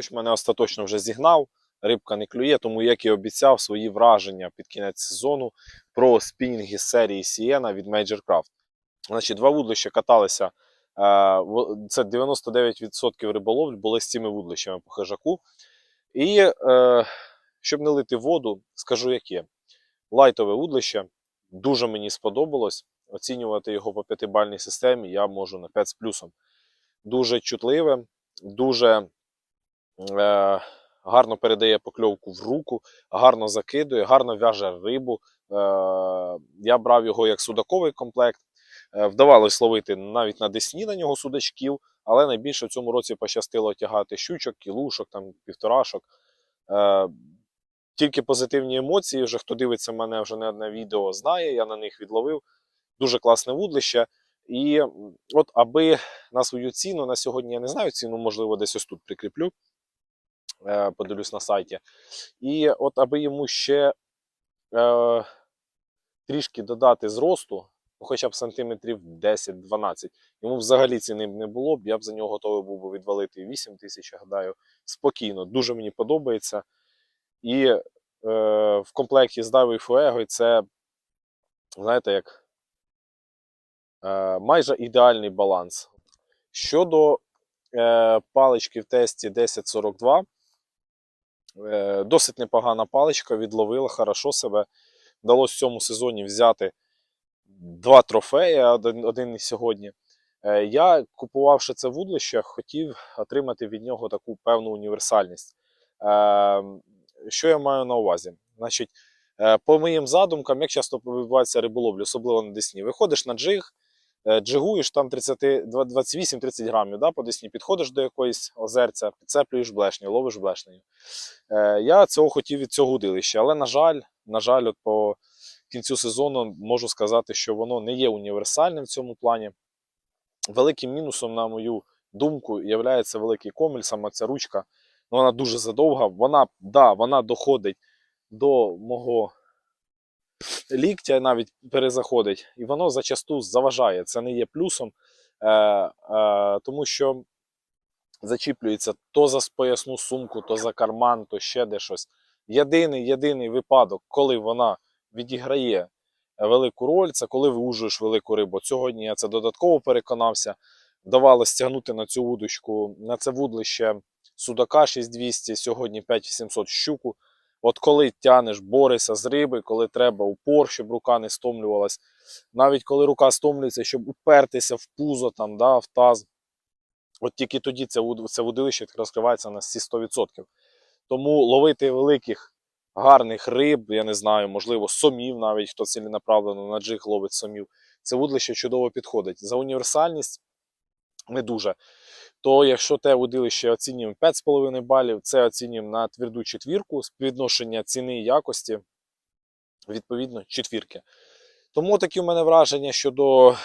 Дощ мене остаточно вже зігнав, рибка не клює, тому як і обіцяв свої враження під кінець сезону про спінінги серії Сієна від Major Craft. Значить, два вудлища каталися. е, Це 99% риболовль були з цими вудлищами по хижаку. І е, щоб не лити воду, скажу як є. Лайтове вудлище дуже мені сподобалось. Оцінювати його по п'ятибальній системі я можу на 5 з плюсом. Дуже чутливе, дуже гарно передає покльовку в руку, гарно закидує, гарно в'яже рибу. Е, я брав його як судаковий комплект. Е, вдавалось ловити навіть на десні на нього судачків, але найбільше в цьому році пощастило тягати щучок, кілушок, там, півторашок. Е, тільки позитивні емоції. Вже хто дивиться мене вже не одне відео, знає, я на них відловив. Дуже класне вудлище. І от аби на свою ціну, на сьогодні я не знаю ціну, можливо, десь ось тут прикріплю, е, подивлюсь на сайті. І от аби йому ще е, трішки додати зросту, ну, хоча б сантиметрів 10-12, йому взагалі ціни б не було б, я б за нього готовий був би відвалити 8 тисяч, гадаю, спокійно. Дуже мені подобається. І е, в комплекті з Давою Фуего це, знаєте, як е, майже ідеальний баланс. Щодо е, палички в тесті 1042, е, досить непогана паличка, відловила хорошо себе. Вдалося в цьому сезоні взяти два трофеї, один, один сьогодні. Е, я, купувавши це вудлище, хотів отримати від нього таку певну універсальність. Е, що я маю на увазі? Значить, е, по моїм задумкам, як часто відбувається риболовля, особливо на Десні, виходиш на джиг, е, джигуєш там 28-30 грамів, да, по Десні, підходиш до якоїсь озерця, підцеплюєш блешню, ловиш блешнею. Е, Я цього хотів від цього удилища, але, на жаль, на жаль, от по кінцю сезону можу сказати, що воно не є універсальним в цьому плані. Великим мінусом, на мою думку, є великий комель, саме ця ручка. Ну, Вона дуже задовга. Вона, да, вона доходить до мого ліктя, навіть перезаходить, і воно зачасту заважає. Це не є плюсом, е, е, тому що зачіплюється то за поясну сумку, то за карман, то ще де щось. Єдиний єдиний випадок, коли вона відіграє велику роль, це коли виужуєш велику рибу. Сьогодні я це додатково переконався. Вдавалося стягнути на цю вудочку, на це вудлище судака 6200, сьогодні 5700 щуку. От коли тянеш, борешся з риби, коли треба упор, щоб рука не стомлювалась. Навіть коли рука стомлюється, щоб упертися в пузо, там, да, в таз. От тільки тоді це, це вудилище розкривається на всі 100%. Тому ловити великих гарних риб, я не знаю, можливо, сомів, навіть хто ціленаправлено на джиг ловить сомів. Це вудлище чудово підходить. За універсальність не дуже. То якщо те водилище оцінюємо 5,5 балів, це оцінюємо на тверду четвірку, співвідношення ціни і якості, відповідно, четвірки. Тому такі в мене враження щодо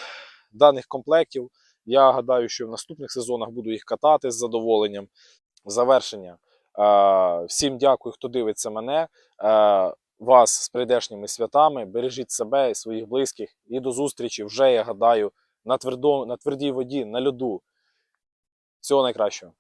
даних комплектів. Я гадаю, що в наступних сезонах буду їх катати з задоволенням. Завершення. Всім дякую, хто дивиться мене. Вас з прийдешніми святами. Бережіть себе і своїх близьких. І до зустрічі вже, я гадаю, на, твердо, на твердій воді, на льоду. Всього найкращого.